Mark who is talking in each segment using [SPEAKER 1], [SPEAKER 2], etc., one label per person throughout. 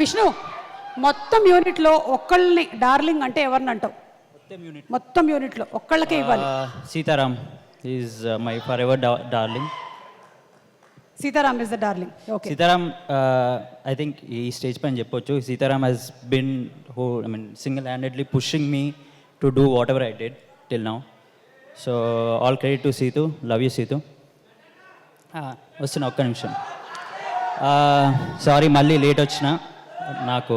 [SPEAKER 1] విష్ణు మొత్తం యూనిట్లో ఒక్కళ్ళని డార్లింగ్ అంటే ఎవరిని అంటావు? మొత్తం యూనిట్లో ఒక్కళ్ళకే ఇవ్వాలి.
[SPEAKER 2] Sitaram is my forever darling
[SPEAKER 1] Sitaram is the darling okay
[SPEAKER 2] Sitaram I think ఈ స్టేజ్ పైన చెప్పొచ్చు. Sitaram he's been who I mean single handedly pushing me to do whatever I did till now so all credit to Situ love you Situ వస్తున్నా ఒక్క నిమిషం. Sorry మళ్ళీ late వచ్చిన. నాకు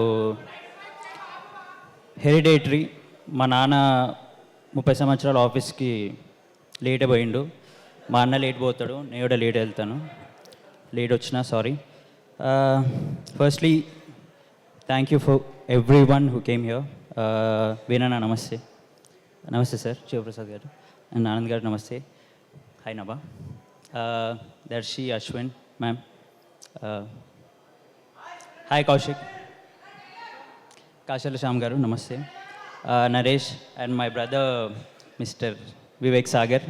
[SPEAKER 2] hereditary మా నాన్న ముప్పై సంవత్సరాల ఆఫీస్కి లేట్ పోయిండు. మా అన్న లేట్ పోతాడు నేను కూడా లేట్ వెళ్తాను. లేట్ వచ్చినా sorry firstly thank you for everyone who came here Veeranna నమస్తే. నమస్తే సార్ శివప్రసాద్ గారు. అండ్ ఆనంద్ గారు నమస్తే. Hi Nabha uh, Darshi Ashwin ma'am hi uh, Kaushik. Kasarla Shyam గారు నమస్తే. Naresh and my brother mister Vivek Sagar.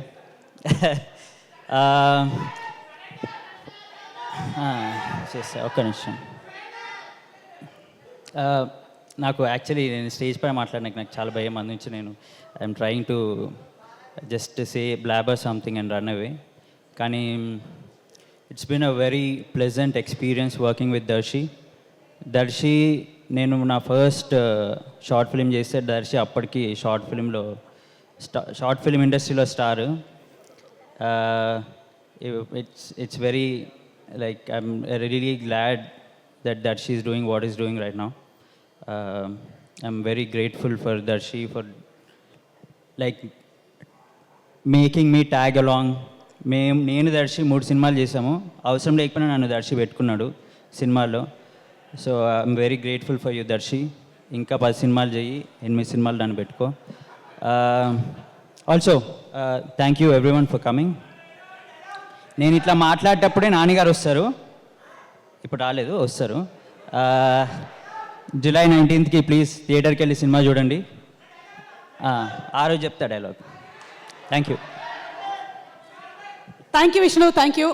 [SPEAKER 2] చేస్తా ఒక్క నిమిషం. నాకు యాక్చువల్లీ నేను స్టేజ్ పైన మాట్లాడడానికి నాకు చాలా భయం అందించి నేను. I'm trying to just say blabber something and run away కానీ it's been a very pleasant experience working with Darshi Darshi నేను నా ఫస్ట్ షార్ట్ ఫిలిం చేస్తే దర్శి అప్పటికి షార్ట్ ఫిలింలో స్టా షార్ట్ ఫిలిం ఇండస్ట్రీలో star. It's it's very like I'm really glad that Darshi is doing what is doing right now. I'm very grateful for Darshi for like making me tag along. మేము నేను దర్శి మూడు సినిమాలు చేసాము అవసరం లేకపోయినా నన్ను దర్శి పెట్టుకున్నాడు సినిమాల్లో so I'm very grateful for you Darshi ఇంకా పది సినిమాలు చెయ్యి ఎనిమిది సినిమాలు దాన్ని పెట్టుకో. Also thank you everyone for coming నేను ఇట్లా మాట్లాడేటప్పుడే నాన్నగారు వస్తారు. ఇప్పుడు రాలేదు వస్తారు. జూలై నైన్టీన్త్కి ప్లీజ్ థియేటర్కి వెళ్ళి సినిమా చూడండి. ఆ, ఆ రోజు చెప్తా dialogue thank you
[SPEAKER 1] thank you Vishnu thank you